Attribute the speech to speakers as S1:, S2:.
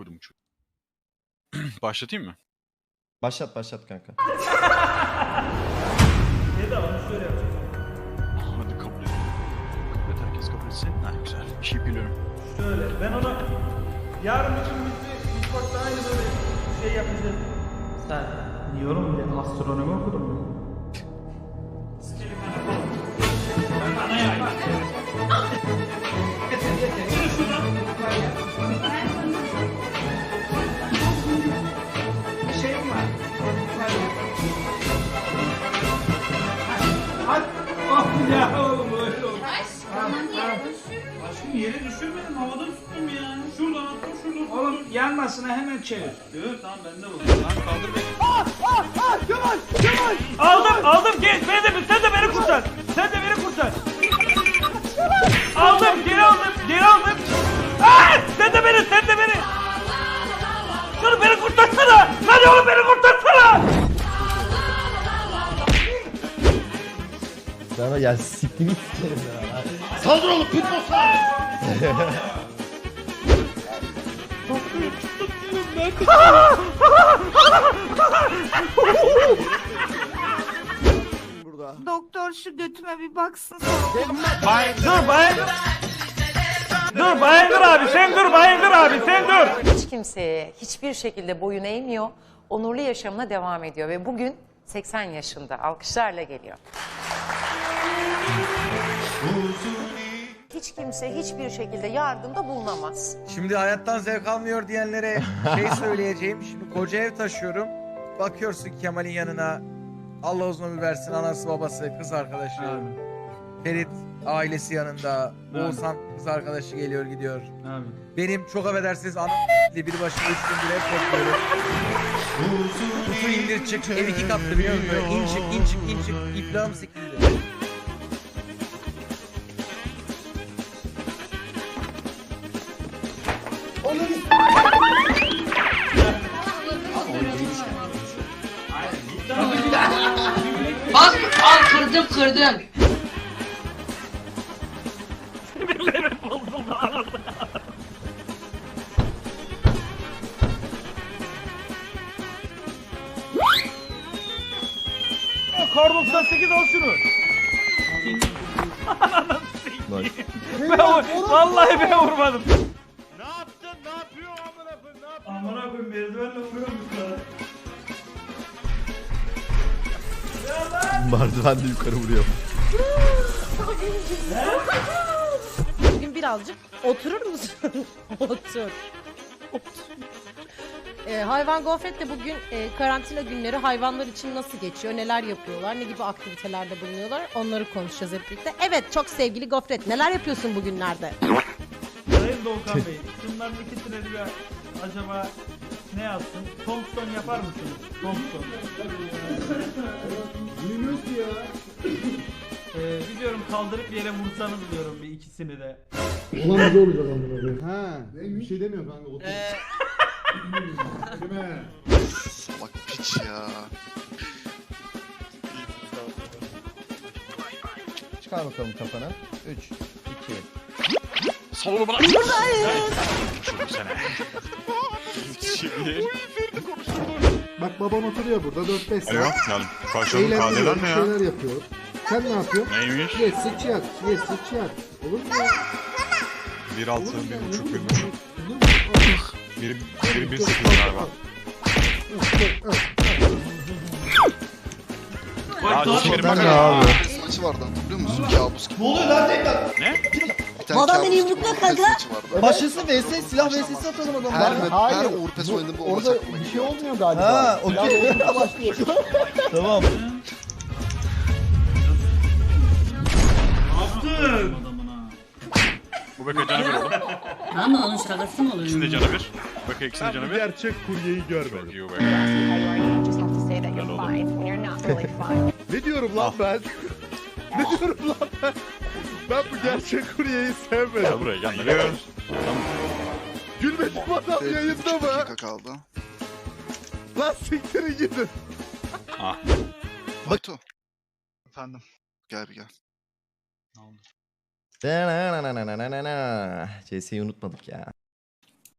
S1: koydum çocuğu. Başlatayım mı?
S2: Başlat başlat kanka.
S1: Hadi kabul et. Kabul et herkes kabul etsin. Ha güzel. Bir şey biliyorum.
S3: Şöyle ben ona yarın için bizi Discord'da aynı böyle şey yapacağız. Sen diyorum bir de astronomi okudun mu? Yere düşürmedim havada tuttum ya. Şuradan attım şuradan tuttum. Oğlum yanmasına hemen çevir. Yok tamam bende bu. Lan kaldır beni. Aldım aldım gel sen de sen de beni kurtar. Sen de beni kurtar. aldım geri aldım geri aldım. Aa, sen de beni sen de beni. Dur beni kurtarsana. Hadi oğlum beni kurtarsana.
S2: Sana ya siktir sikerim ya.
S4: Doktor şu götüme bir baksın.
S3: Bay, dur bay. Dur Bayındır abi sen dur Bayındır abi sen dur.
S5: Hiç kimseye hiçbir şekilde boyun eğmiyor. Onurlu yaşamına devam ediyor ve bugün 80 yaşında alkışlarla geliyor. Hiç kimse hiçbir şekilde yardımda bulunamaz.
S6: Şimdi hayattan zevk almıyor diyenlere şey söyleyeceğim. Şimdi koca ev taşıyorum. Bakıyorsun Kemal'in yanına. Allah uzun ömür versin anası babası kız arkadaşı. Ferit ailesi yanında. Oğuzhan kız arkadaşı geliyor gidiyor.
S3: Abi.
S6: Benim çok affedersiniz anam bir başıma üç gündür ev topluyorum. Kutu indir çık ev iki katlı biliyor musun? Böyle in çık in çık in çık iplağım sikildi.
S7: Bak al kırdım kırdım.
S3: Kar 98 al şunu. Ben vur- vallahi ben vurmadım.
S2: Merdiven de yukarı vuruyor.
S8: Bugün birazcık oturur musun? Otur. Otur. Ee, hayvan Gofret de bugün e, karantina günleri hayvanlar için nasıl geçiyor, neler yapıyorlar, ne gibi aktivitelerde bulunuyorlar onları konuşacağız hep birlikte. Evet çok sevgili Gofret neler yapıyorsun bugünlerde?
S3: Sayın Doğukan Bey, şunların ikisine bir acaba ne yapsın? Tombstone yapar mısınız? Tombstone. Bilmiyoruz ki ya. Ee, biliyorum kaldırıp yere vursanız diyorum bir ikisini de.
S9: Salak piç ya.
S2: Çıkar bakalım kafana. 3, 2,
S1: Salonu bırak. Buradayız. Çocuk sene. Şimdi.
S10: Bak baban oturuyor burada 4-5
S1: Alo.
S10: saat.
S1: Başladım
S10: Eğleniyor,
S1: kadeler
S10: bir
S1: ne ya?
S10: şeyler yapıyor. Sen ne yapıyorsun?
S1: Neymiş?
S10: Yes, sıç yat. Yes, sıç yat. Olur mu ya?
S1: Bir altı,
S10: Olur mu ya?
S1: bir buçuk, bir buçuk. Bir, bir, bir sekiz galiba. Ya sikerim bak
S2: Ne
S1: ya.
S2: abi?
S9: Maçı vardı hatırlıyor musun? Kabus gibi.
S1: Ne?
S9: Bir tane kabus gibi Orpes maçı vardı.
S2: Başlısı vs silah vs atalım adamlar.
S9: Her, her Orpes oynadı bu olacak aklıma geliyor.
S2: olmuyor galiba. Ha, okey. tamam.
S1: Bu beka canı bir oğlum.
S7: Ama onun şakası mı oluyor?
S1: İkisinin de canı bir. Beka ikisinin de canı bir.
S10: Gerçek kuryeyi görmedim.
S1: Çok iyi bu be.
S10: Ne diyorum lan ben? ne diyorum lan ben? Ben bu gerçek kuryeyi
S1: Gel
S10: sevmedim.
S1: buraya gel. Nereye?
S10: Gülmedim adam yayında mı?
S9: dakika kaldı.
S10: Lan siktirin gidin.
S1: Ah.
S9: Batu. Efendim. Gel bir gel.
S2: CS'yi unutmadık ya.